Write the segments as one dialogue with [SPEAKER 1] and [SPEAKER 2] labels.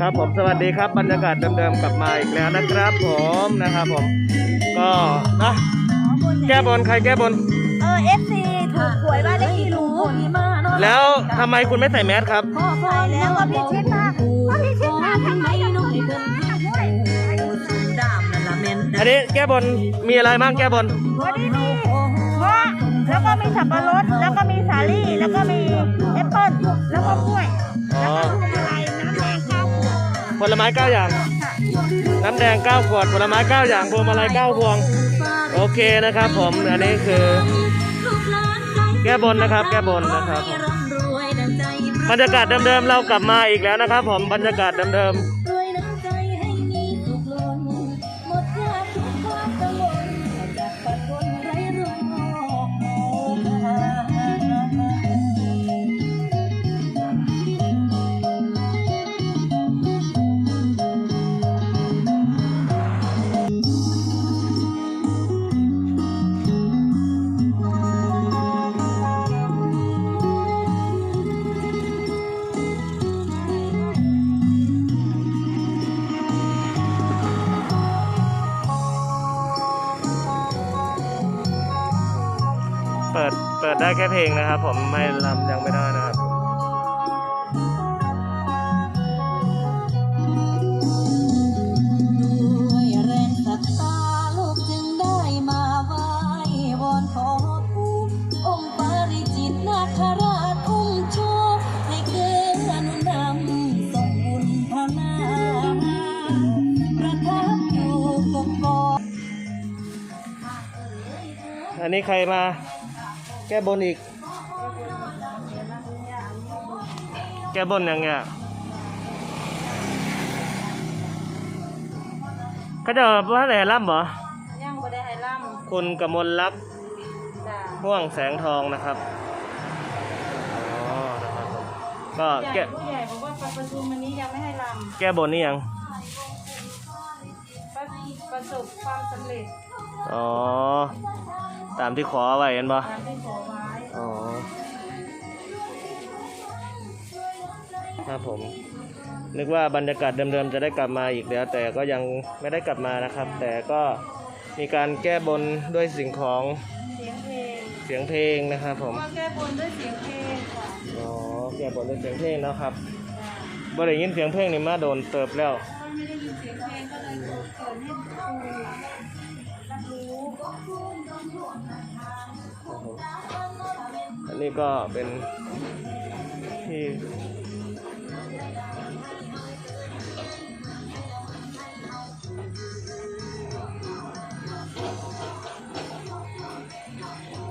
[SPEAKER 1] ครับผมสวัสดีครับบรรยากาศเดิมๆกลับมาอีกแล้วนะครับ ผมนะครับผม ก็นะแก้บนใครแก้บน
[SPEAKER 2] เออเอฟซีถูกหวยบ้านเลขที่ลุงพล
[SPEAKER 1] แล้วทำไมคุณไม่ใส่แมสครับ
[SPEAKER 2] ใช่แล้วก็พี่ชิดมาก็พี่ชิดมาทำไมยังต้องมีคนดามนั่นละเมน
[SPEAKER 1] อันนี้แก้บนมีอะไรบ้างแก้บน
[SPEAKER 2] วันนี้มีเงาะแล้วก็มีสับปะรดแล้วก็มีสาลี่แล้วก็มีแอปเปิ้ลแล้วก็กล้วย
[SPEAKER 1] อ๋อ
[SPEAKER 2] แล้วก็ลูกอะไรน้ำแดงข้าว
[SPEAKER 1] ผลไม้เก้าอย่าง น้ำแดงเก้าขวด ผลไม้เก้าอย่างพวงมาลัยเก้าพวง โอเคนะครับผม อันนี้คือ แก้บนนะครับ แก้บนนะครับผมบรรยากาศเดิมๆเรากลับมาอีกแล้วนะครับ ผม บรรยากาศเดิมๆ เปิดเปิดได้แค่เพลงนะครับ ผมไม่ลำยังไม่ได้นะครับ
[SPEAKER 3] ด้วยแรงศรัทธาลูกจึงได้มาไหว้วอนขอผู้องค์ปาริจิตนาคราชอุ้มโชคให้เกิดอนุนำส่งบุญพนาประทับอยู่กกอก
[SPEAKER 1] อันนี้ใครมา แก้บนอีก แก้บนยังไงเขาจะว่าแต่ล่ำเหรอ
[SPEAKER 2] ยังบ่ได้ให้ล่
[SPEAKER 1] คุณกมลลักษณ์ำ
[SPEAKER 2] จ้า
[SPEAKER 1] ห่วงแสงทองนะครับอ๋อนะครับผมก็แก้
[SPEAKER 2] ผู้ใหญ่บอกว่าประชุมวันนี้ยังไม่ให้ล
[SPEAKER 1] แก้บนนี่ยังำ
[SPEAKER 2] ประสบความสำเร็จ
[SPEAKER 1] อ๋อ ตามที่ขอไว้เห็นปะ
[SPEAKER 2] ตามที่ขอไว้
[SPEAKER 1] อ๋อครับผม นึกว่าบรรยากาศเดิมๆจะได้กลับมาอีกแล้ว แต่ก็ยังไม่ได้กลับมานะครับ แต่ก็มีการแก้บนด้วยสิ่งของ
[SPEAKER 2] เสียงเพลง
[SPEAKER 1] เสียงเพลงนะครับ ผม
[SPEAKER 2] ก็แก้บนด้วยเสียงเพลงค่ะ
[SPEAKER 1] อ๋อแก้บนด้วยเสียงเพลงแล้วครับบ่ได้ยินเสียงเพลงนี่มาโดนเติบแล้ว
[SPEAKER 2] ถ้าไม่ได้ยินเสียงเพลงก็เลยเปิดเปิดให้ครูรับรู้
[SPEAKER 1] อันนี้ก็เป็นที่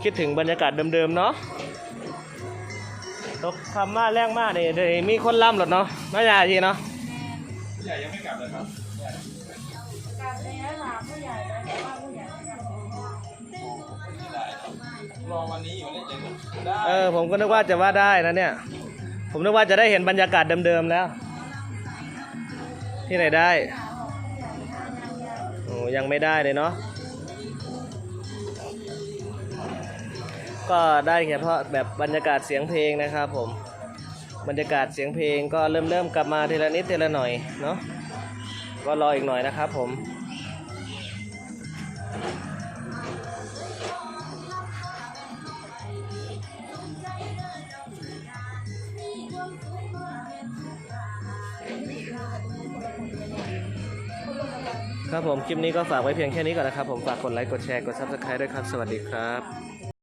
[SPEAKER 1] คิดถึงบรรยากาศเดิมๆเนาะตกคำมาแรงมากนี่เดี๋ยวมีคนล่ำหรอเนาะไม่ใหญ่ทีเนาะ
[SPEAKER 2] กลับแล้วหลานผู้ใหญ่แล้วแต่ว่าผู้ใหญ่ไม่กลับแล้ว
[SPEAKER 1] เออผมก็นึกว่าจะว่าได้นะเนี่ย ผมนึกว่าจะได้เห็นบรรยากาศเดิมๆแล้ว ที่ไหนได้โอ้ยังไม่ได้เลยเนาะก็ได้เฉพาะแบบบรรยากาศเสียงเพลงนะครับผมบรรยากาศเสียงเพลงก็เริ่มเริ่มกลับมาทีละนิดทีละหน่อยเนาะก็รออีกหน่อยนะครับผม ครับผมคลิปนี้ก็ฝากไว้เพียงแค่นี้ก่อนนะครับ ผมฝากกดไลค์กดแชร์กด Subscribe ด้วยครับ สวัสดีครับ